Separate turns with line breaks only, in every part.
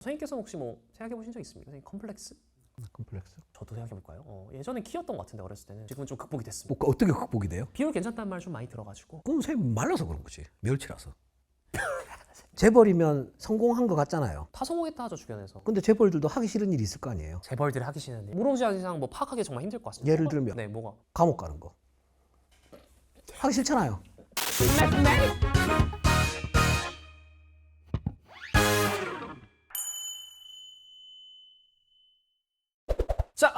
선생님께서는 혹시 뭐 생각해 보신 적 있습니까? 선생님 컴플렉스?
컴플렉스.
저도 생각해 볼까요? 어, 예전에 키였던 것 같은데 어렸을 때는 지금은 좀 극복이 됐습니다.
뭐 어떻게 극복이 돼요?
비율 괜찮다는 말 좀 많이 들어가지고
그럼 쌤 말라서 그런 거지. 멸치라서. 재벌이면 성공한 것 같잖아요.
다 성공했다 하죠 주변에서.
근데 재벌들도 하기 싫은 일이 있을 거 아니에요.
재벌들이 하기 싫은데 물어보지 않은 이상 뭐 파악하기 정말 힘들 것 같습니다.
예를
뭐가-
들면?
네 뭐가
감옥 가는 거. 하기 싫잖아요.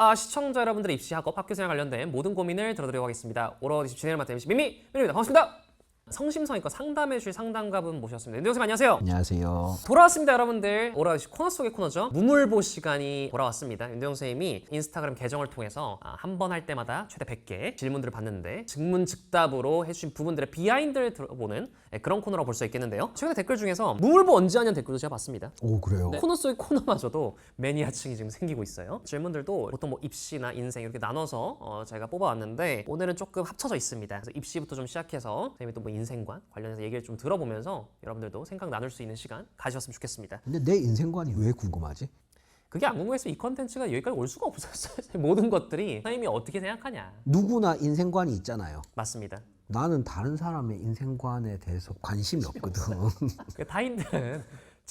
아, 시청자 여러분들의 입시 학업 학교 생활 관련된 모든 고민을 들어드리도록 하겠습니다. 오로디 진행을 맡은 MC 미미 미 미입니다. 반갑습니다. 성심성의과 상담해 주실 상담가분 모셨습니다. 윤대호 선생님 안녕하세요.
안녕하세요.
돌아왔습니다 여러분들 오라시 코너 속의 코너죠 무물보 시간이 돌아왔습니다 윤대용 선생님이 인스타그램 계정을 통해서 아, 한번 할 때마다 최대 100개 질문들을 받는데 즉문즉답으로 해주신 부분들의 비하인드를 들어보는 네, 그런 코너라고 볼 수 있겠는데요 최근에 댓글 중에서 무물보 언제 하냐는 댓글도 제가 봤습니다
오 그래요.
코너 속의 코너마저도 매니아층이 지금 생기고 있어요. 질문들도 보통 뭐 입시나 인생 이렇게 나눠서 어, 제가 뽑아왔는데 오늘은 조금 합쳐져 있습니다. 그래서 입시부터 좀 시작해서 선생님이 또뭐 인생관 관련해서 얘기를 좀 들어보면서 여러분들도 생각 나눌 수 있는 시간 가지셨으면 좋겠습니다.
근데 내 인생관이 왜 궁금하지?
그게 안 궁금했으면 이 컨텐츠가 여기까지 올 수가 없었어요. 모든 것들이 선생님이 어떻게 생각하냐.
누구나 인생관이 있잖아요.
맞습니다.
나는 다른 사람의 인생관에 대해서 관심이 없거든.
그 타인들은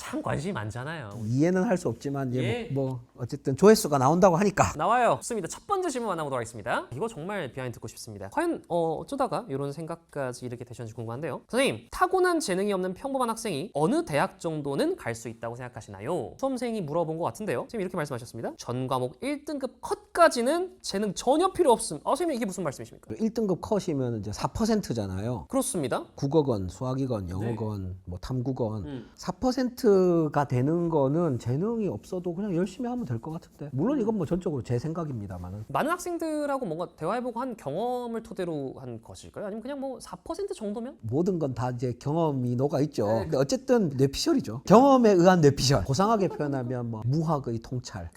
참 관심이 많잖아요.
이해는 할 수 없지만 이제
예.
뭐, 뭐 어쨌든 조회수가 나온다고 하니까
나와요. 좋습니다. 첫 번째 질문 만나보도록 하겠습니다. 이거 정말 비하인드 듣고 싶습니다. 과연 어, 어쩌다가 이런 생각까지 이렇게 되셨는지 궁금한데요. 선생님, 타고난 재능이 없는 평범한 학생이 어느 대학 정도는 갈 수 있다고 생각하시나요? 수험생이 물어본 것 같은데요. 선생님 이렇게 말씀하셨습니다. 전 과목 1등급 컷까지는 재능 전혀 필요 없음. 어, 선생님 이게 무슨 말씀이십니까?
1등급 컷이면 이제 4%잖아요.
그렇습니다.
국어건, 수학이건, 영어건, 뭐 탐구건
음.
4%가 되는 거는 재능이 없어도 그냥 열심히 하면 될 것 같은데 물론 이건 뭐 전적으로 제 생각입니다만은
많은 학생들하고 뭔가 대화해보고 한 경험을 토대로 한 것일까요? 아니면 그냥 뭐 4% 정도면?
모든 건 다 이제 경험이 녹아 있죠. 근데 어쨌든 뇌피셜이죠. 경험에 의한 뇌피셜. 고상하게 표현하면 뭐 무학의 통찰.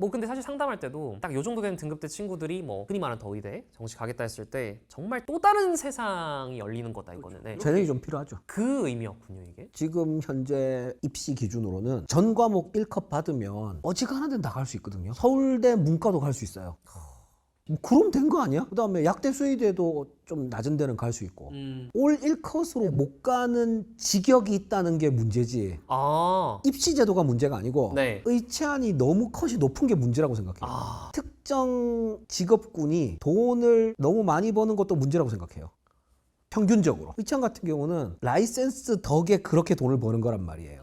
뭐 근데 사실 상담할 때도 딱 요 정도 되는 등급대 친구들이 뭐 흔히 말하는 더 의대 정시 가겠다 했을 때 정말 또 다른 세상이 열리는 거다 이거는 네.
재능이 좀 필요하죠.
그 의미였군요 이게
지금 현재 입시 기준으로는 전 과목 1컵 받으면 어지간한 데는 다갈수 있거든요. 서울대 문과도 갈 수 있어요. 뭐 그럼 된 거 아니야? 그다음에 약대 수의대도 좀 낮은 데는 갈 수 있고 올 1컷으로 못 가는 직역이 있다는 게 문제지.
아,
입시 제도가 문제가 아니고
네.
의체안이 너무 컷이 높은 게 문제라고 생각해요.
아,
특정 직업군이 돈을 너무 많이 버는 것도 문제라고 생각해요. 평균적으로. 의창 같은 경우는 라이센스 덕에 그렇게 돈을 버는 거란 말이에요.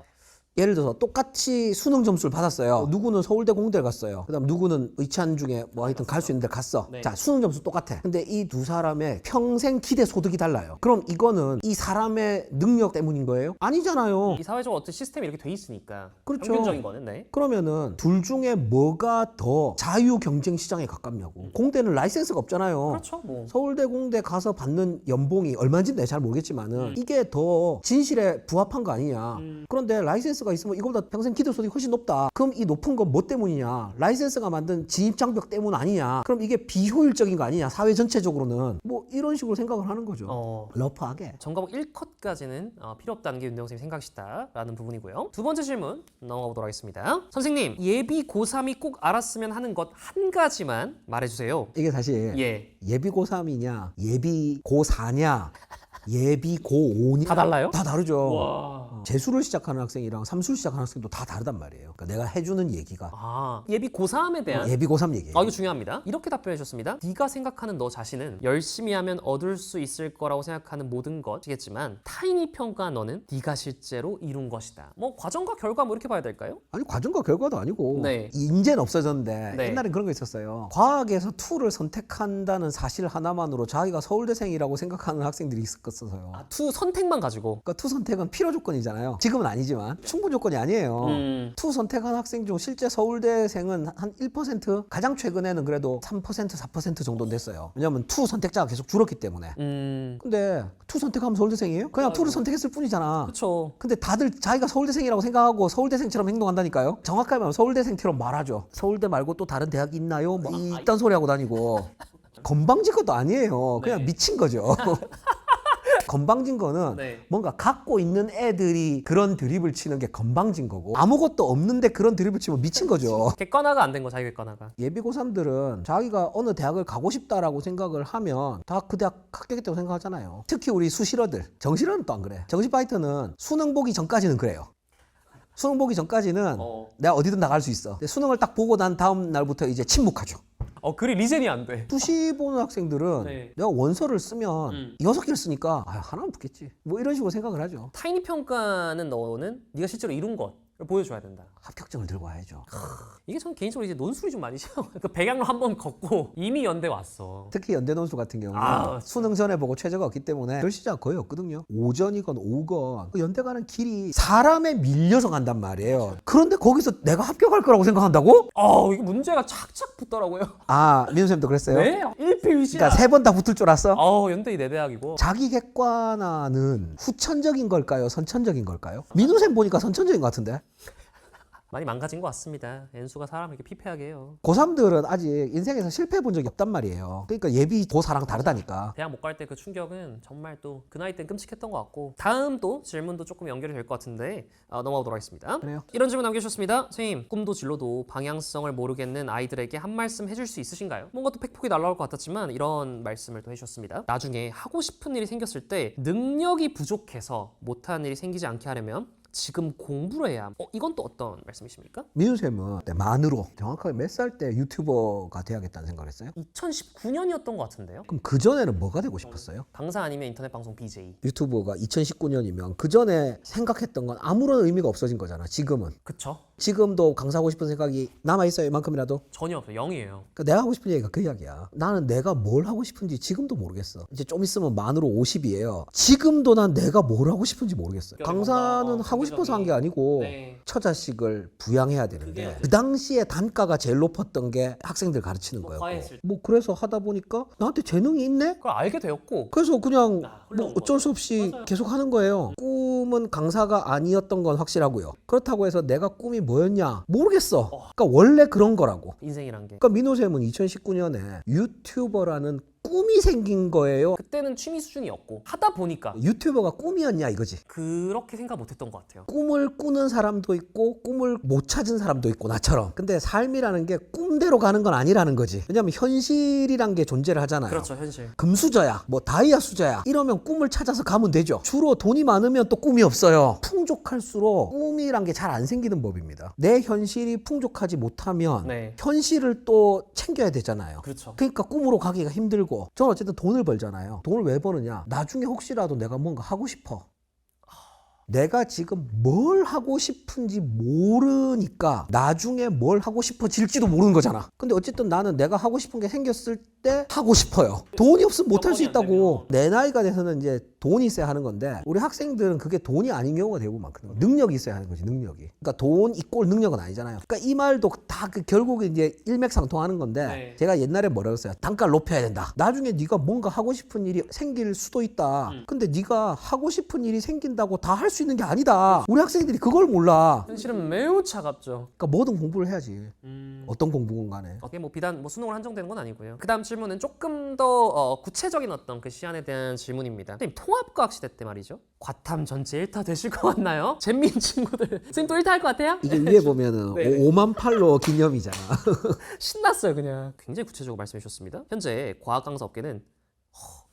예를 들어서 똑같이 수능 점수를 받았어요. 누구는 서울대 공대를 갔어요. 그다음 누구는 의찬 중에 뭐 하여튼 갈 수 있는 데 갔어.
네.
자, 수능 점수 똑같아. 근데 이 두 사람의 평생 기대 소득이 달라요. 그럼 이거는 이 사람의 능력 때문인 거예요? 아니잖아요.
이 사회적으로 어떤 시스템이 이렇게 돼 있으니까
그렇죠.
평균적인 거는 네.
그러면은 둘 중에 뭐가 더 자유 경쟁 시장에 가깝냐고. 공대는 라이센스가 없잖아요.
그렇죠 뭐
서울대 공대 가서 받는 연봉이 얼마인지 내가 잘 모르겠지만은
음.
이게 더 진실에 부합한 거 아니냐. 그런데 라이센스가 있으면 이거보다 평생 기대 소득이 훨씬 높다. 그럼 이 높은 건 뭐 때문이냐? 라이센스가 만든 진입 장벽 때문 아니냐? 그럼 이게 비효율적인 거 아니냐? 사회 전체적으로는 뭐 이런 식으로 생각을 하는 거죠.
어,
러프하게.
전과목 1컷까지는 어, 필요 없다는 게 윤대영 선생님 생각이시다라는 부분이고요. 두 번째 질문 넘어가 보도록 하겠습니다. 선생님, 예비 고3이 꼭 알았으면 하는 것 한 가지만 말해주세요.
이게 사실
예.
예비 고3이냐, 예비 고4냐, 예비 고5냐
다 달라요?
다 다르죠.
와.
재수를 시작하는 학생이랑 삼수를 시작하는 학생도 다 다르단 말이에요. 그러니까 내가 해주는 얘기가
아, 예비 고3에 대한
예비 고3 얘기예요.
아 이거 중요합니다. 이렇게 답변해 주셨습니다. 네가 생각하는 너 자신은 열심히 하면 얻을 수 있을 거라고 생각하는 모든 것이겠지만 타인이 평가한 너는 네가 실제로 이룬 것이다. 뭐 과정과 결과 뭐 이렇게 봐야 될까요?
아니 과정과 결과도 아니고
네.
인재는 없어졌는데
네.
옛날엔 그런 거 있었어요. 과학에서 투를 선택한다는 사실 하나만으로 자기가 서울대생이라고 생각하는 학생들이 있었 어서요.
아, 투 선택만 가지고.
그러니까 투 선택은 필요 조건이잖아요. 지금은 아니지만 충분 조건이 아니에요.
음.
투 선택한 학생 중 실제 서울대생은 한 1% 가장 최근에는 그래도 3% 4% 정도 됐어요. 왜냐하면 투 선택자가 계속 줄었기 때문에.
음.
근데 투 선택하면 서울대생이에요? 그냥 투를 선택했을 뿐이잖아.
그렇죠.
근데 다들 자기가 서울대생이라고 생각하고 서울대생처럼 행동한다니까요. 정확하게 말하면 서울대생처럼 말하죠. 서울대 말고 또 다른 대학 있나요? 뭐 이딴 소리 하고 다니고 건방진 것도 아니에요. 그냥
네.
미친 거죠. 건방진 거는
네.
뭔가 갖고 있는 애들이 그런 드립을 치는 게 건방진 거고 아무것도 없는데 그런 드립을 치면 미친 거죠.
객관화가 안 된 거 자기 객관화가.
예비 고3들은 자기가 어느 대학을 가고 싶다라고 생각을 하면 다 그 대학 합격했다고 생각하잖아요. 특히 우리 수시러들. 정시러는 또 안 그래. 정시 파이터는 수능 보기 전까지는 그래요. 수능 보기 전까지는
어.
내가 어디든 나갈 수 있어. 근데 수능을 딱 보고 난 다음 날부터 이제 침묵하죠.
어 글이 리젠이 안 돼.
수시 보는 학생들은
네.
내가 원서를 쓰면
음.
여섯 개를 쓰니까 아, 하나는 붙겠지. 뭐 이런 식으로 생각을 하죠.
타인이 평가는 너는 네가 실제로 이룬 것을 보여줘야 된다.
합격증을 들고 와야죠.
이게 전 개인적으로 이제 논술이 좀 많이 싫어. 그 백양로 한 번 걷고 이미 연대 왔어.
특히 연대 논술 같은 경우는
아,
수능 전에 보고 최저가 없기 때문에 결시자가 거의 없거든요. 오전이건 오건 그 연대 가는 길이 사람에 밀려서 간단 말이에요. 그런데 거기서 내가 합격할 거라고 생각한다고?
아 이게 문제가 착착 붙더라고요.
아 민우 쌤도 그랬어요?
네, 1필위시야.
그러니까 세 번 다 붙을 줄 알았어?
어 연대 내 대학이고.
자기 객관화는 후천적인 걸까요? 선천적인 걸까요? 민우 쌤 보니까 선천적인 것 같은데?
많이 망가진 것 같습니다. 엔수가 사람을 이렇게 피폐하게 해요.
고3들은 아직 인생에서 실패해 본 적이 없단 말이에요. 그러니까 예비 고사랑 다르다니까.
대학 못 갈 때 그 충격은 정말 또 그 나이 땐 끔찍했던 것 같고 다음 또 질문도 조금 연결이 될 것 같은데 어, 넘어가도록 하겠습니다.
그래요.
이런 질문 남겨주셨습니다. 선생님 꿈도 진로도 방향성을 모르겠는 아이들에게 한 말씀 해줄 수 있으신가요? 뭔가 또 팩폭이 날라올 것 같았지만 이런 말씀을 또 해주셨습니다. 나중에 하고 싶은 일이 생겼을 때 능력이 부족해서 못하는 일이 생기지 않게 하려면 지금 공부를 해야 함. 어, 이건 또 어떤 말씀이십니까?
민우쌤은 그때 만으로 정확하게 몇 살 때 유튜버가 돼야겠다는 생각을 했어요?
2019년이었던 것 같은데요.
그럼 그 전에는 뭐가 되고 싶었어요?
강사 아니면 인터넷 방송 BJ.
유튜버가 2019년이면 그 전에 생각했던 건 아무런 의미가 없어진 거잖아. 지금은
그쵸?
지금도 강사하고 싶은 생각이 남아 있어요. 이만큼이라도.
전혀 없어요. 0이에요.
그러니까 내가 하고 싶은 얘기가 그 이야기야. 나는 내가 뭘 하고 싶은지 지금도 모르겠어. 이제 좀 있으면 만으로 50이에요. 지금도 난 내가 뭘 하고 싶은지 모르겠어.
뭔가,
강사는
어,
하고 싶어서 한 게 아니고
네.
처자식을 부양해야 되는데
그
당시에 단가가 제일 높았던 게 학생들 가르치는
뭐
거였고
과외했을
뭐 그래서 하다 보니까 나한테 재능이 있네?
그걸 알게 되었고
그래서 그냥
아,
뭐 어쩔 수 없이 계속 하는 거예요. 꿈은 강사가 아니었던 건 확실하고요. 그렇다고 해서 내가 꿈이 뭐였냐 모르겠어. 그러니까 원래 그런 거라고.
인생이란 게
그러니까 민호쌤은 2019년에 유튜버라는 꿈이 생긴 거예요.
그때는 취미 수준이었고 하다 보니까
유튜버가 꿈이었냐 이거지.
그렇게 생각 못했던 것 같아요.
꿈을 꾸는 사람도 있고 꿈을 못 찾은 사람도 있고 나처럼. 근데 삶이라는 게 꿈대로 가는 건 아니라는 거지. 왜냐면 현실이란 게 존재를 하잖아요.
그렇죠 현실.
금수저야, 뭐 다이아 수저야 이러면 꿈을 찾아서 가면 되죠. 주로 돈이 많으면 또 꿈이 없어요. 풍족할수록 꿈이란 게 잘 안 생기는 법입니다. 내 현실이 풍족하지 못하면
네.
현실을 또 챙겨야 되잖아요.
그렇죠.
그러니까 꿈으로 가기가 힘들고 저는 어쨌든 돈을 벌잖아요. 돈을 왜 버느냐? 나중에 혹시라도 내가 뭔가 하고 싶어. 내가 지금 뭘 하고 싶은지 모르니까 나중에 뭘 하고 싶어질지도 모르는 거잖아. 근데 어쨌든 나는 내가 하고 싶은 게 생겼을 때 하고 싶어요. 돈이 없으면 못 할 수 있다고. 내 나이가 돼서는 이제 돈이 있어야 하는 건데 우리 학생들은 그게 돈이 아닌 경우가 대부분 많거든요. 능력이 있어야 하는 거지, 능력이. 그러니까 돈 이꼴 능력은 아니잖아요. 그러니까 이 말도 다 그 결국에 이제 일맥상통하는 건데
네.
제가 옛날에 뭐라 그랬어요? 단가를 높여야 된다. 나중에 네가 뭔가 하고 싶은 일이 생길 수도 있다.
음.
근데 네가 하고 싶은 일이 생긴다고 다 할 수 있는 게 아니다. 우리 학생들이 그걸 몰라.
현실은 매우 차갑죠.
그러니까 뭐든 공부를 해야지.
음.
어떤 공부건 간에.
어게 뭐 비단 뭐 수능으로 한정되는 건 아니고요. 그다음 질문은 조금 더 어, 구체적인 어떤 그 시안에 대한 질문입니다. 선생님 통합과학 시대 때 말이죠. 과탐 전체 1타 되실 것 같나요? 잼민 친구들 선생님 또 1타 할 것 같아요?
이게 위에 보면은
네.
5만 팔로 기념이잖아.
신났어요 그냥. 굉장히 구체적으로 말씀해 주셨습니다. 현재 과학 강사 업계는 허,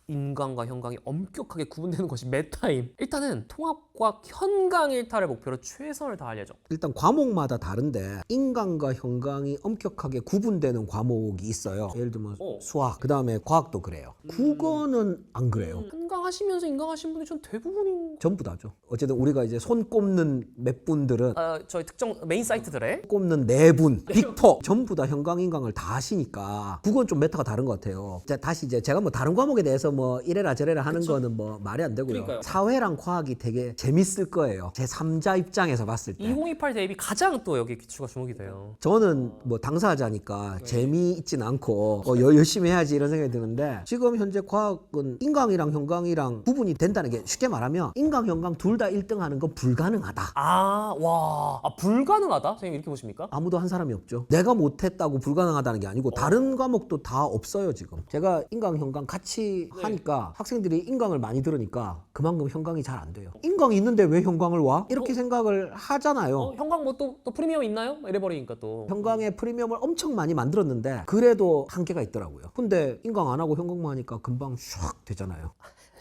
인강과 현강이 엄격하게 구분되는 것이 메타임. 일단은 통합과 현강 1타를 목표로 최선을 다할 예정.
일단 과목마다 다른데 인강과 현강이 엄격하게 구분되는 과목이 있어요. 예를 들면
어.
수학, 그 다음에 과학도 그래요. 국어는 안 그래요.
현강 하시면서 인강 하신 분이 전 대부분인
전부 다죠. 어쨌든 우리가 이제 손 꼽는 몇 분들은
어, 저희 특정 메인 사이트들에
꼽는 네 분, 빅포 전부 다 현강 인강을 다 하시니까 그건 좀 메타가 다른 것 같아요. 이제 다시 이제 제가 뭐 다른 과목에 대해서 뭐 이래라 저래라 하는 거는 뭐 말이 안 되고요.
그러니까요.
사회랑 과학이 되게 재밌을 거예요. 제 3자 입장에서 봤을 때.
2028 대비 가장 또 여기 기초가 주목이 돼요.
저는 뭐 당사자니까 재미있진 않고 어, 여- 열심히 해야지 이런 생각이 드는데 지금 현재 과학은 인강이랑 현강이랑 구분이 된다는 게 쉽게 말하면 인강, 현강 둘다 1등 하는 건 불가능하다.
아, 와, 아, 불가능하다? 선생님 이렇게 보십니까?
아무도 한 사람이 없죠. 내가 못했다고 불가능하다는 게 아니고 다른 과목도 다 없어요 지금. 제가 인강, 현강 같이 하니까 학생들이 인강을 많이 들으니까 그만큼 현강이 잘 안 돼요. 인강이 있는데 왜 현강을 와? 이렇게 생각을 하잖아요.
어, 현광 뭐 또 또 프리미엄 있나요? 이래버리니까 또.
현강의 프리미엄을 엄청 많이 만들었는데 그래도 한계가 있더라고요. 근데 인강 안 하고 현강만 하니까 금방 슉 되잖아요.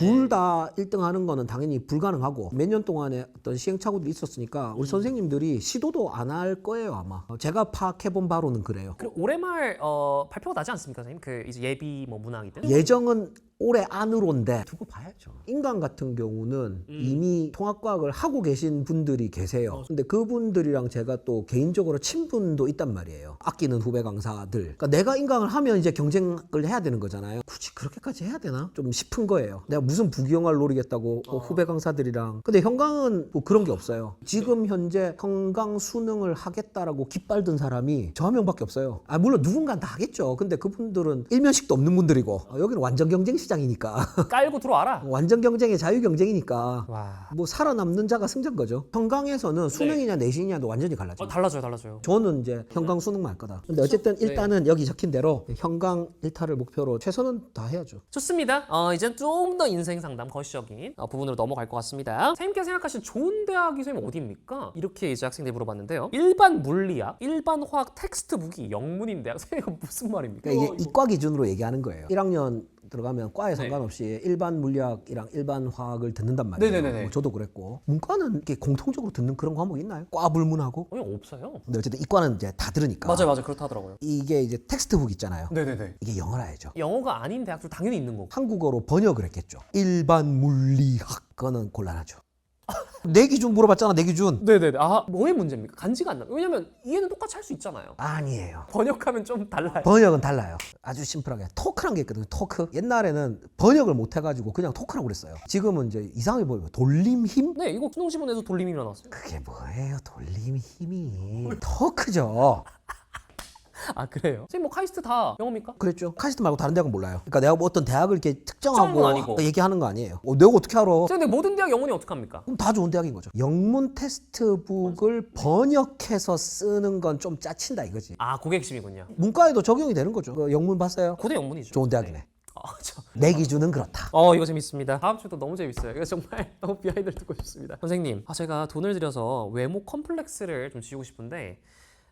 둘 다 1등 하는 거는 당연히 불가능하고 몇 년 동안에 어떤 시행착오들이 있었으니까 우리 선생님들이 시도도 안 할 거예요 아마 어, 제가 파악해본 바로는 그래요
그리고 올해 말 어, 발표가 나지 않습니까, 선생님? 그 이제 예비 뭐 문항이든.
예정은 올해 안으로인데 두고 봐야죠. 인간 같은 경우는 이미 통합과학을 하고 계신 분들이 계세요. 근데 그분들이랑 제가 또 개인적으로 친분도 있단 말이에요. 아끼는 후배 강사들. 그러니까 내가 인강을 하면 이제 경쟁을 해야 되는 거잖아요. 굳이 그렇게까지 해야 되나? 좀 싶은 거예요. 내가 무슨 부귀영화를 노리겠다고 뭐 후배 강사들이랑. 근데 현강은 뭐 그런 게 없어요. 지금 현재 현강 수능을 하겠다라고 깃발 든 사람이 저 한 명밖에 없어요. 아 물론 누군가는 다 하겠죠. 근데 그분들은 일면식도 없는 분들이고 어, 여기는 완전 경쟁 시 장이니까
깔고 들어와라.
완전 경쟁의 자유 경쟁이니까
와.
뭐 살아남는 자가 승자인 거죠. 현강에서는 수능이냐 내신이냐도 완전히 갈라져.
어, 달라져요, 달라져요.
저는 이제 현강 수능만 할 거다. 근데 어쨌든 일단은 여기 적힌 대로 현강 일타를 목표로 최선은 다 해야죠.
좋습니다. 어, 이제 좀 더 인생 상담 거시적인 어, 부분으로 넘어갈 것 같습니다. 선생님께서 생각하시는 좋은 대학이 선생님 어디입니까? 이렇게 이제 학생들이 물어봤는데요. 일반 물리학, 일반 화학 텍스트 북이 영문인 대학. 선생님 이거 무슨 말입니까?
그러니까 이게 이과 기준으로 얘기하는 거예요. 1학년 들어가면 과에
네.
상관없이 일반 물리학이랑 일반 화학을 듣는단 말이에요.
네네네네.
뭐 저도 그랬고 문과는 이렇게 공통적으로 듣는 그런 과목 있나요? 과 불문하고?
어, 없어요.
근데 어쨌든 이과는 이제 다 들으니까
맞아요, 맞아요. 그렇다 하더라고요.
이게 이제 텍스트북 있잖아요.
네네네.
이게 영어라 야죠
영어가 아닌 대학들 당연히 있는 거고.
한국어로 번역을 했겠죠. 일반 물리학 그거는 곤란하죠. 내 기준 물어봤잖아. 내 기준.
네네네. 아, 뭐의 문제입니까? 간지가 안 나. 왜냐면 이해는 똑같이 할 수 있잖아요.
아니에요.
번역하면 좀 달라요.
번역은 달라요. 아주 심플하게 토크란 게 있거든요. 토크. 옛날에는 번역을 못 해가지고 그냥 토크라고 그랬어요. 지금은 이제 이상하게 보면 돌림 힘?
네, 이거 수능 지문에서 돌림이 일어났어요.
그게 뭐예요? 돌림 힘이 토크죠.
아, 그래요? 선생님 뭐 카이스트 다 영어입니까?
그랬죠. 카시트 말고 다른 대학은 몰라요. 그러니까 내가 뭐 어떤 대학을 이렇게 특정하고
건 아니고.
얘기하는 거 아니에요. 어, 내가 어떻게 알아?
선생님 근데 모든 대학 영문이 어떡합니까?
그럼 다 좋은 대학인 거죠. 영문 테스트북을 번역해서 쓰는 건 좀 짜친다 이거지.
아, 그게 핵심이군요.
문과에도 적용이 되는 거죠. 그 영문 봤어요?
고대 영문이죠.
좋은 대학이네.
네. 아, 저.
내 기준은 그렇다.
어, 이거 재밌습니다. 다음 주도 너무 재밌어요. 이거 정말 너무 비하인드를 듣고 싶습니다. 선생님, 아, 제가 돈을 들여서 외모 컴플렉스를 좀 지우고 싶은데,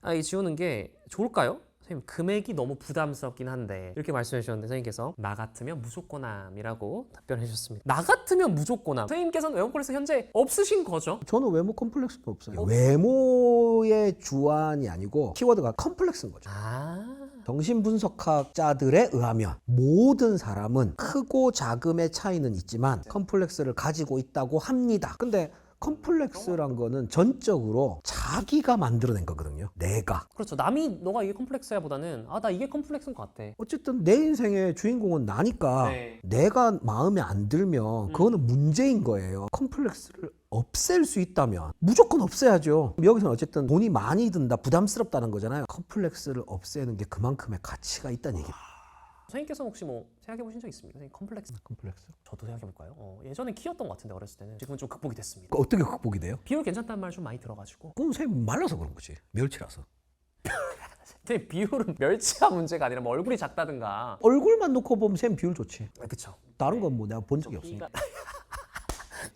아, 이 지우는 게 좋을까요? 선생님, 금액이 너무 부담스럽긴 한데, 이렇게 말씀해 주셨는데, 선생님께서, 나 같으면 무조건함이라고 답변해 주셨습니다. 나 같으면 무조건함. 선생님께서는 외모 컴플렉스 현재 없으신 거죠?
저는 외모 컴플렉스는 없어요. 외모의 주안이 아니고 키워드가 컴플렉스인 거죠.
아,
정신분석학자들에 의하면 모든 사람은 크고 작음의 차이는 있지만 컴플렉스를 가지고 있다고 합니다. 근데 컴플렉스란 거는 전적으로 자기가 만들어낸 거거든요. 내가.
그렇죠. 남이 너가 이게 컴플렉스야 보다는, 아, 나 이게 컴플렉스인 것 같아.
어쨌든 내 인생의 주인공은 나니까
네.
내가 마음에 안 들면 그거는 문제인 거예요. 컴플렉스를 없앨 수 있다면 무조건 없애야죠. 여기서는 어쨌든 돈이 많이 든다, 부담스럽다는 거잖아요. 컴플렉스를 없애는 게 그만큼의 가치가 있다는 얘기.
선생님께서는 혹시 뭐 생각해 보신 적 있습니까? 선생님 컴플렉스?
컴플렉스?
저도 생각해 볼까요? 어, 예전에 키웠던 것 같은데 어렸을 때는 지금은 좀 극복이 됐습니다.
그 어떻게 극복이 돼요?
비율 괜찮다는 말 좀 많이 들어가지고
그건 쌤 말라서 그런 거지. 멸치라서.
근데 비율은 멸치가 문제가 아니라 뭐 얼굴이 작다든가
얼굴만 놓고 보면 쌤 비율 좋지.
아, 그쵸
다른 건 뭐 내가 본 적이 없으니까.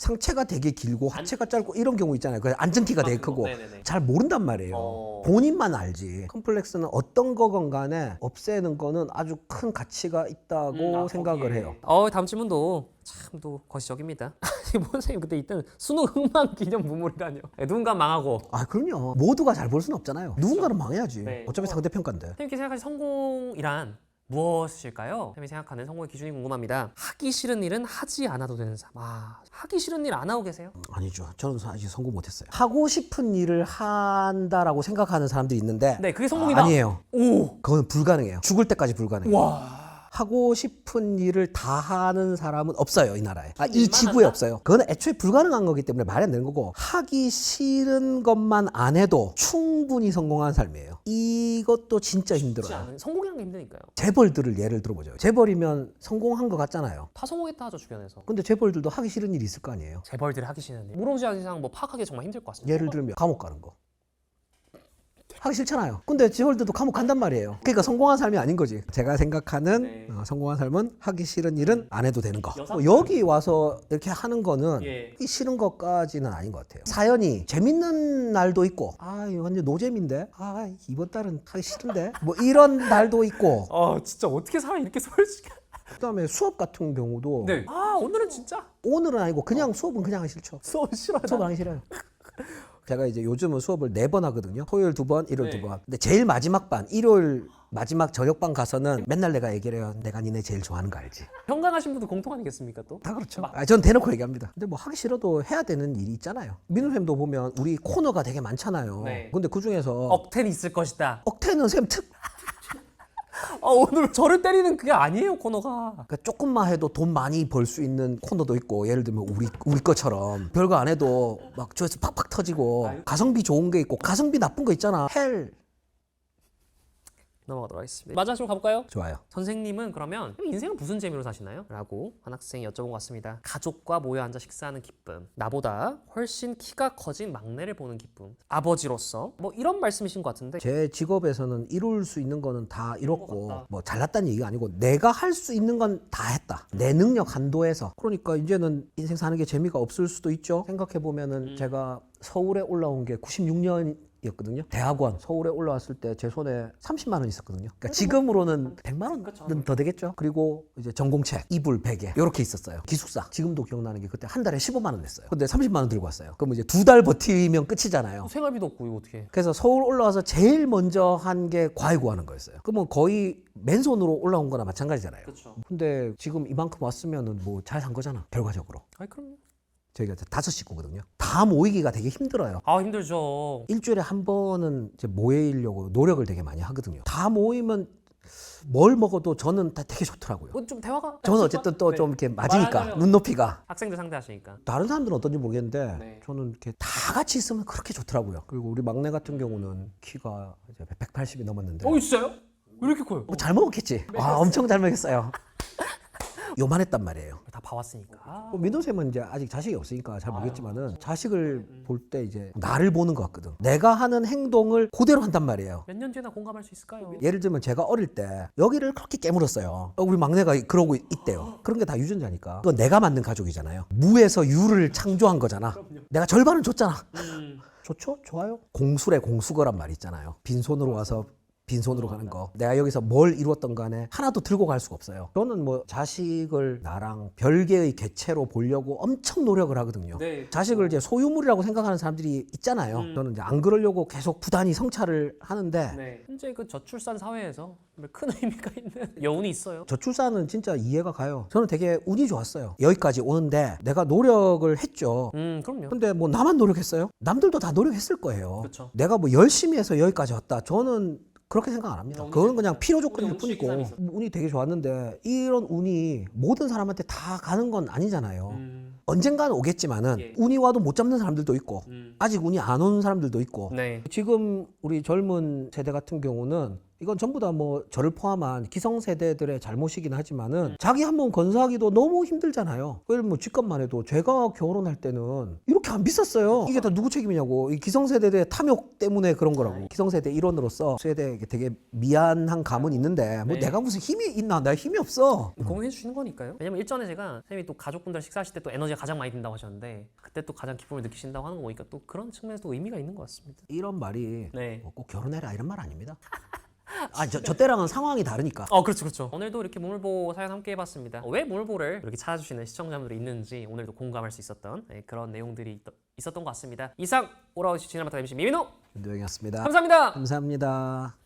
상체가 되게 길고 하체가 짧고 이런 경우 있잖아요. 그 안전티가 되게 크고
네네네.
잘 모른단 말이에요.
어.
본인만 알지. 컴플렉스는 어떤 거건 간에 없애는 거는 아주 큰 가치가 있다고 생각을 해요.
어 다음 질문도 참 또 거시적입니다. 뭐 선생님 그때 이때는 수능 흥망 기념 무물이라뇨. 네, 누군가 망하고
아, 그럼요. 모두가 잘 볼 수는 없잖아요. 누군가는 망해야지.
네.
어차피 상대평가인데.
선생님께 생각하신 성공이란 무엇일까요? 선생님이 생각하는 성공의 기준이 궁금합니다. 하기 싫은 일은 하지 않아도 되는 삶. 아 하기 싫은 일 안 하고 계세요?
아니죠. 저는 사실 성공 못했어요. 하고 싶은 일을 한다라고 생각하는 사람들이 있는데
네 그게 성공이다.
아 니에요.
오.
그건 불가능해요. 죽을 때까지 불가능해요.
와.
하고 싶은 일을 다 하는 사람은 없어요 이 나라에 아, 이 지구에? 없어요 그거는 애초에 불가능한 거기 때문에 말이 안 되는 거고 하기 싫은 것만 안 해도 충분히 성공한 삶이에요 이것도 진짜 힘들어요
않은 성공이라는 게 힘드니까요.
재벌들을 예를 들어보죠 재벌이면 성공한 것 같잖아요
다 성공했다 하죠 주변에서.
근데 재벌들도 하기 싫은 일이 있을 거 아니에요
재벌들이 하기 싫은 일. 물어보지 않은 이상 뭐 파악하기 정말 힘들 것 같습니다.
예를 들면 감옥 가는 거 하기 싫잖아요. 근데 지월드도 감옥 간단 말이에요. 그러니까 성공한 삶이 아닌 거지. 제가 생각하는
네.
어, 성공한 삶은 하기 싫은 일은 안 해도 되는 거. 뭐 여기 와서 이렇게 하는 거는
예.
하기 싫은 것까지는 아닌 것 같아요. 사연이 재밌는 날도 있고, 아, 이거 완전 노잼인데, 아, 이번 달은 하기 싫은데, 뭐 이런 날도 있고,
아 진짜 어떻게 사람 이렇게 솔직해?
그다음에 수업 같은 경우도
네. 아 오늘은 진짜
오늘은 아니고 그냥 수업은 그냥 하기 싫죠.
수업 싫어.
수업 하기 싫어요. 제가 이제 요즘은 수업을 네 번 하거든요. 토요일 두 번, 일요일
네.
두 번. 근데 제일 마지막 반, 일요일 마지막 저녁반 가서는 맨날 내가 얘기를 해요. 내가 니네 제일 좋아하는 거 알지?
평강하신 분도 공통 아니겠습니까 또?
다 그렇죠. 아, 전 대놓고 얘기합니다. 근데 뭐 하기 싫어도 해야 되는 일이 있잖아요. 민우쌤도 보면 우리 코너가 되게 많잖아요.
네.
근데 그 중에서
억텐 있을 것이다.
억태는 쌤 특.
아 오늘 저를 때리는 그게 아니에요 코너가.
그러니까 조금만 해도 돈 많이 벌 수 있는 코너도 있고 예를 들면 우리 우리 것처럼 별거 안 해도 막 조회수 팍팍 터지고 가성비 좋은 게 있고 가성비 나쁜 거 있잖아. 헬
넘어가도록 하겠습니다. 마지막으로 가볼까요?
좋아요.
선생님은 그러면 인생은 무슨 재미로 사시나요? 라고 한 학생이 여쭤본 것 같습니다. 가족과 모여 앉아 식사하는 기쁨. 나보다 훨씬 키가 커진 막내를 보는 기쁨. 아버지로서 뭐 이런 말씀이신 것 같은데
제 직업에서는 이룰 수 있는 거는 다 이뤘고
같다.
뭐 잘났다는 얘기가 아니고 내가 할 수 있는 건 다 했다 내 능력 한도에서 그러니까 이제는 인생 사는 게 재미가 없을 수도 있죠 생각해 보면은 제가 서울에 올라온 게 96년 이었거든요 대학원 서울에 올라왔을 때 제 손에 30만 원 있었거든요 그러니까 지금으로는 100만 원은 더 되겠죠 그리고 이제 전공책 이불 베개 이렇게 있었어요 기숙사 지금도 기억나는 게 그때 한 달에 15만 원 냈어요 근데 30만 원 들고 왔어요 그럼 이제 두 달 버티면 끝이잖아요
생활비도 없고 이거 어떻게?
그래서 서울 올라와서 제일 먼저 한 게 과외 구하는 거였어요. 그러면 거의 맨손으로 올라온 거나 마찬가지잖아요.
그렇죠.
근데 지금 이만큼 왔으면은 뭐 잘 산 거잖아. 결과적으로.
아이 그럼요.
저희가 다섯 식구거든요. 다 모이기가 되게 힘들어요.
아 힘들죠.
일주일에 한 번은 이제 모이려고 노력을 되게 많이 하거든요. 다 모이면 뭘 먹어도 저는 다 되게 좋더라고요.
이건 좀 대화가.
저는 어쨌든 또
네.
좀 이렇게 맞으니까 눈높이가
학생들 상대하시니까.
다른 사람들은 어떤지 모르겠는데
네.
저는 이렇게 다 같이 있으면 그렇게 좋더라고요. 그리고 우리 막내 같은 경우는 키가 이제 180이 넘었는데
어 진짜요? 왜 이렇게 커요?
뭐 잘 먹었겠지. 아, 엄청 잘 먹였어요. 요만했단 말이에요.
다 봐왔으니까. 아,
뭐 민호 쌤은 이제 아직 자식이 없으니까 잘 모르겠지만은 자식을 볼 때 이제 나를 보는 것 같거든. 내가 하는 행동을 그대로 한단 말이에요.
몇 년 뒤나 공감할 수 있을까요?
예를 들면 제가 어릴 때 여기를 그렇게 깨물었어요. 어, 우리 막내가 그러고 있대요. 그런 게 다 유전자니까. 그건 내가 만든 가족이잖아요. 무에서 유를 창조한 거잖아. 내가 절반은 줬잖아.
음.
좋죠? 좋아요. 공술의 공수거란 말 있잖아요. 빈손으로 와서 빈손으로 가는 거. 내가 여기서 뭘 이루었던 간에 하나도 들고 갈 수가 없어요. 저는 뭐 자식을 나랑 별개의 개체로 보려고 엄청 노력을 하거든요.
네.
자식을 이제 소유물이라고 생각하는 사람들이 있잖아요.
음.
저는 이제 안 그러려고 계속 부단히 성찰을 하는데
네. 현재 그 저출산 사회에서 큰 의미가 있는 여운이 있어요.
저출산은 진짜 이해가 가요. 저는 되게 운이 좋았어요. 여기까지 오는데 내가 노력을 했죠.
음, 그럼요.
근데 뭐 나만 노력했어요? 남들도 다 노력했을 거예요.
그렇죠.
내가 뭐 열심히 해서 여기까지 왔다. 저는 그렇게 생각 안 합니다. 그건 그냥 필요 조건일 뿐이고. 운이 되게 좋았는데 이런 운이 모든 사람한테 다 가는 건 아니잖아요.
음,
언젠가는 오겠지만은
예.
운이 와도 못 잡는 사람들도 있고
음.
아직 운이 안온 사람들도 있고
네.
지금 우리 젊은 세대 같은 경우는 이건 전부 다 뭐 저를 포함한 기성 세대들의 잘못이긴 하지만은 자기 한 번 건사하기도 너무 힘들잖아요. 예를 뭐 집값만 해도 제가 결혼할 때는 이렇게 안 비쌌어요. 이게 다 누구 책임이냐고. 이 기성 세대의 탐욕 때문에 그런 거라고. 기성 세대 일원으로서 세대에게 되게 미안한 감은 있는데 뭐
네.
내가 무슨 힘이 있나? 나 힘이 없어.
공유해 주시는 거니까요. 왜냐면 일전에 제가 쌤이 또 가족분들 식사하실 때 또 에너지 가 가장 많이 든다고 하셨는데 그때 또 가장 기쁨을 느끼신다고 하는 거 보니까 또 그런 측면에서 또 의미가 있는 것 같습니다.
이런 말이
네.
뭐꼭 결혼해라 이런 말 아닙니다. 아, 저, 저 때랑은 상황이 다르니까.
어, 그렇죠, 그렇죠. 오늘도 이렇게 물보 사연 함께 해봤습니다. 어, 왜 물보를 이렇게 찾아주시는 시청자분들이 있는지 오늘도 공감할 수 있었던 네, 그런 내용들이 있, 있었던 것 같습니다. 이상 오라우시 진행마타 MC 미민호
윤도영이었습니다.
감사합니다.
감사합니다.